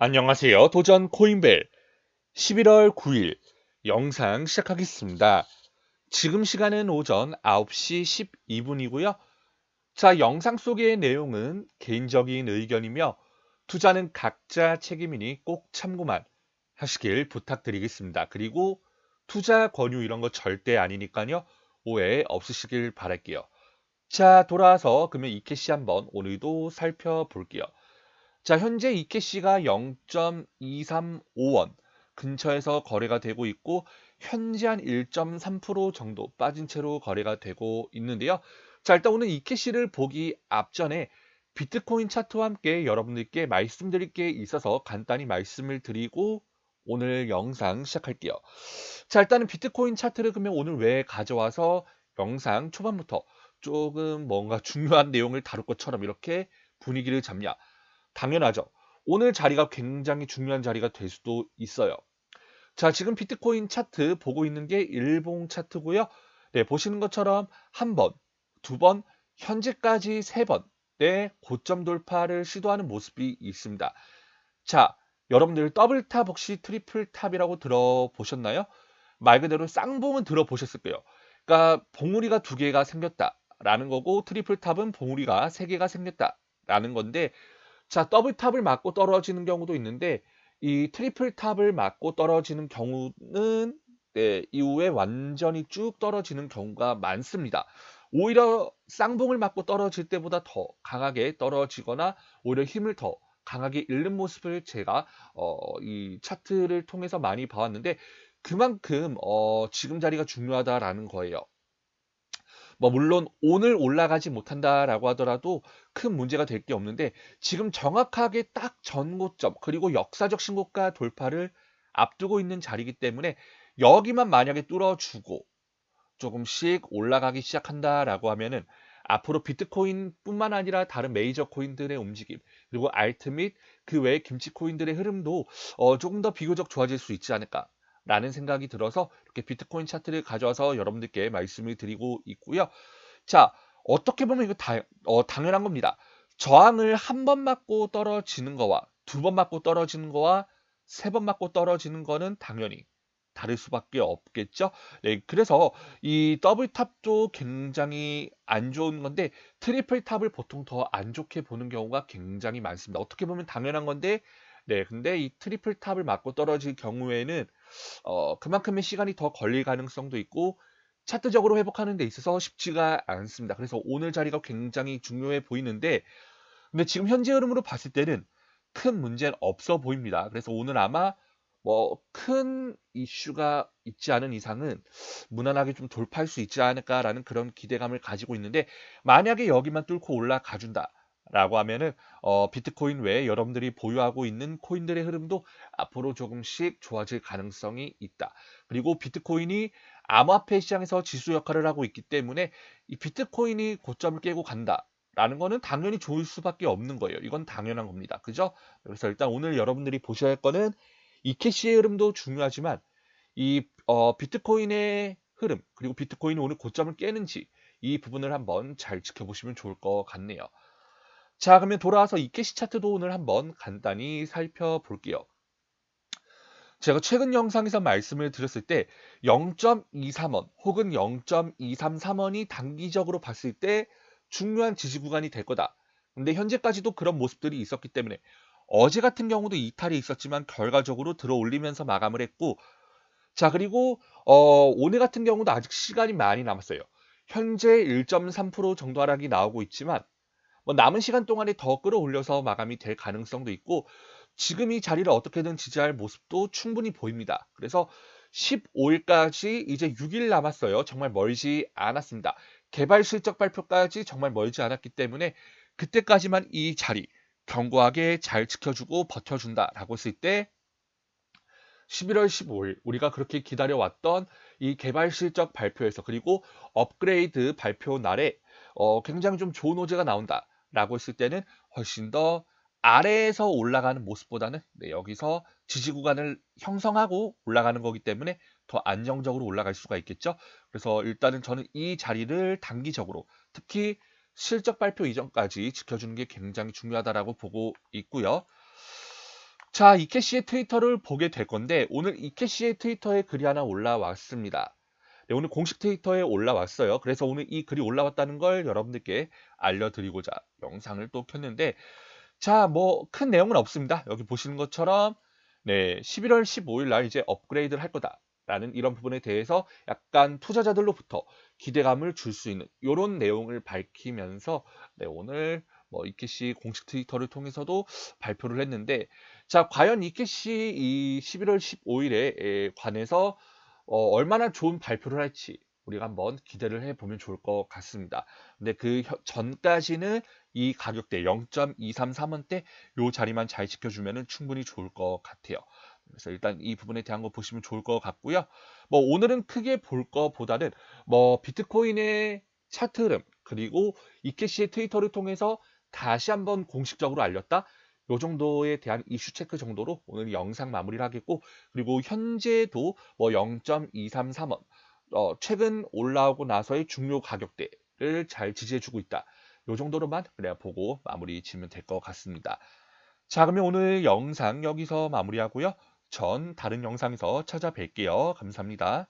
안녕하세요. 도전 코인벨 11월 9일 영상 시작하겠습니다. 지금 시간은 오전 9시 12분이고요. 자, 영상 속의 내용은 개인적인 의견이며 투자는 각자 책임이니 꼭 참고만 하시길 부탁드리겠습니다. 그리고 투자 권유 이런 거 절대 아니니까요. 오해 없으시길 바랄게요. 자, 돌아와서 그러면 이 캐시 한번 오늘도 살펴볼게요. 자, 현재 이캐시가 0.235원 근처에서 거래가 되고 있고 현재 한 1.3% 정도 빠진 채로 거래가 되고 있는데요. 자, 일단 오늘 이캐시를 보기 앞전에 비트코인 차트와 함께 여러분들께 말씀드릴 게 있어서 간단히 말씀을 드리고 오늘 영상 시작할게요. 자, 일단은 비트코인 차트를 그러면 오늘 왜 가져와서 영상 초반부터 조금 뭔가 중요한 내용을 다룰 것처럼 이렇게 분위기를 잡냐? 당연하죠. 오늘 자리가 굉장히 중요한 자리가 될 수도 있어요. 자, 지금 비트코인 차트 보고 있는 게 일봉 차트고요. 네, 보시는 것처럼 한 번, 두 번, 현재까지 세 번, 네, 고점 돌파를 시도하는 모습이 있습니다. 자, 여러분들 더블 탑 혹시 트리플 탑이라고 들어보셨나요? 말 그대로 쌍봉은 들어보셨을 거예요. 그러니까 봉우리가 두 개가 생겼다라는 거고 트리플 탑은 봉우리가 세 개가 생겼다라는 건데 자, 더블 탑을 맞고 떨어지는 경우도 있는데 이 트리플 탑을 맞고 떨어지는 경우는 네, 이후에 완전히 쭉 떨어지는 경우가 많습니다. 오히려 쌍봉을 맞고 떨어질 때보다 더 강하게 떨어지거나 오히려 힘을 더 강하게 잃는 모습을 제가 어, 이 차트를 통해서 많이 봐왔는데 그만큼 어, 지금 자리가 중요하다라는 거예요. 뭐 물론 오늘 올라가지 못한다라고 하더라도 큰 문제가 될 게 없는데 지금 정확하게 딱 전고점 그리고 역사적 신고가 돌파를 앞두고 있는 자리이기 때문에 여기만 만약에 뚫어주고 조금씩 올라가기 시작한다라고 하면은 앞으로 비트코인뿐만 아니라 다른 메이저 코인들의 움직임 그리고 알트 및 그 외의 김치 코인들의 흐름도 어 조금 더 비교적 좋아질 수 있지 않을까 라는 생각이 들어서 이렇게 비트코인 차트를 가져와서 여러분들께 말씀을 드리고 있고요. 자, 어떻게 보면 이거 다, 어, 당연한 겁니다. 저항을 한 번 맞고 떨어지는 거와 두 번 맞고 떨어지는 거와 세 번 맞고 떨어지는 거는 당연히 다를 수밖에 없겠죠. 네, 그래서 이 더블 탑도 굉장히 안 좋은 건데 트리플 탑을 보통 더 안 좋게 보는 경우가 굉장히 많습니다. 어떻게 보면 당연한 건데 네, 근데 이 트리플 탑을 맞고 떨어질 경우에는 어, 그만큼의 시간이 더 걸릴 가능성도 있고 차트적으로 회복하는 데 있어서 쉽지가 않습니다. 그래서 오늘 자리가 굉장히 중요해 보이는데 근데 지금 현재 흐름으로 봤을 때는 큰 문제는 없어 보입니다. 그래서 오늘 아마 뭐 큰 이슈가 있지 않은 이상은 무난하게 좀 돌파할 수 있지 않을까라는 그런 기대감을 가지고 있는데 만약에 여기만 뚫고 올라가 준다. 라고 하면은 어, 비트코인 외에 여러분들이 보유하고 있는 코인들의 흐름도 앞으로 조금씩 좋아질 가능성이 있다. 그리고 비트코인이 암호화폐 시장에서 지수 역할을 하고 있기 때문에 이 비트코인이 고점을 깨고 간다. 라는 거는 당연히 좋을 수밖에 없는 거예요. 이건 당연한 겁니다. 그죠? 그래서 일단 오늘 여러분들이 보셔야 할 거는 이 캐시의 흐름도 중요하지만 이 어, 비트코인의 흐름 그리고 비트코인이 오늘 고점을 깨는지 이 부분을 한번 잘 지켜보시면 좋을 것 같네요. 자, 그러면 돌아와서 이 캐시 차트도 오늘 한번 간단히 살펴볼게요. 제가 최근 영상에서 말씀을 드렸을 때 0.23원 혹은 0.233원이 단기적으로 봤을 때 중요한 지지 구간이 될 거다. 근데 현재까지도 그런 모습들이 있었기 때문에 어제 같은 경우도 이탈이 있었지만 결과적으로 들어 올리면서 마감을 했고 자 그리고 어, 오늘 같은 경우도 아직 시간이 많이 남았어요. 현재 1.3% 정도 하락이 나오고 있지만 뭐 남은 시간 동안에 더 끌어올려서 마감이 될 가능성도 있고 지금 이 자리를 어떻게든 지지할 모습도 충분히 보입니다. 그래서 15일까지 이제 6일 남았어요. 정말 멀지 않았습니다. 개발 실적 발표까지 정말 멀지 않았기 때문에 그때까지만 이 자리 견고하게 잘 지켜주고 버텨준다라고 했을 때 11월 15일 우리가 그렇게 기다려왔던 이 개발 실적 발표에서 그리고 업그레이드 발표 날에 어, 굉장히 좀 좋은 호재가 나온다. 라고 했을 때는 훨씬 더 아래에서 올라가는 모습보다는 네, 여기서 지지 구간을 형성하고 올라가는 거기 때문에 더 안정적으로 올라갈 수가 있겠죠. 그래서 일단은 저는 이 자리를 단기적으로 특히 실적 발표 이전까지 지켜주는 게 굉장히 중요하다라고 보고 있고요. 자, 이케시의 트위터를 보게 될 건데 오늘 이케시의 트위터에 글이 하나 올라왔습니다. 네, 오늘 공식 트위터에 올라왔어요. 그래서 오늘 이 글이 올라왔다는 걸 여러분들께 알려드리고자 영상을 또 켰는데 자, 뭐 큰 내용은 없습니다. 여기 보시는 것처럼 네, 11월 15일 날 이제 업그레이드를 할 거다 라는 이런 부분에 대해서 약간 투자자들로부터 기대감을 줄 수 있는 이런 내용을 밝히면서 네, 오늘 뭐 이케시 공식 트위터를 통해서도 발표를 했는데 자, 과연 이케시 이 11월 15일에 관해서 어, 얼마나 좋은 발표를 할지 우리가 한번 기대를 해보면 좋을 것 같습니다. 근데 그 혀- 전까지는 이 가격대 0.233원대 요 자리만 잘 지켜주면 충분히 좋을 것 같아요. 그래서 일단 이 부분에 대한 거 보시면 좋을 것 같고요. 뭐 오늘은 크게 볼 거보다는 뭐 비트코인의 차트 흐름 그리고 이케시의 트위터를 통해서 다시 한번 공식적으로 알렸다. 요 정도에 대한 이슈 체크 정도로 오늘 영상 마무리를 하겠고 그리고 현재도 뭐 0.233원 어, 최근 올라오고 나서의 중요 가격대를 잘 지지해주고 있다. 요 정도로만 그래야 보고 마무리 지으면 될 것 같습니다. 자, 그러면 오늘 영상 여기서 마무리하고요. 전 다른 영상에서 찾아뵐게요. 감사합니다.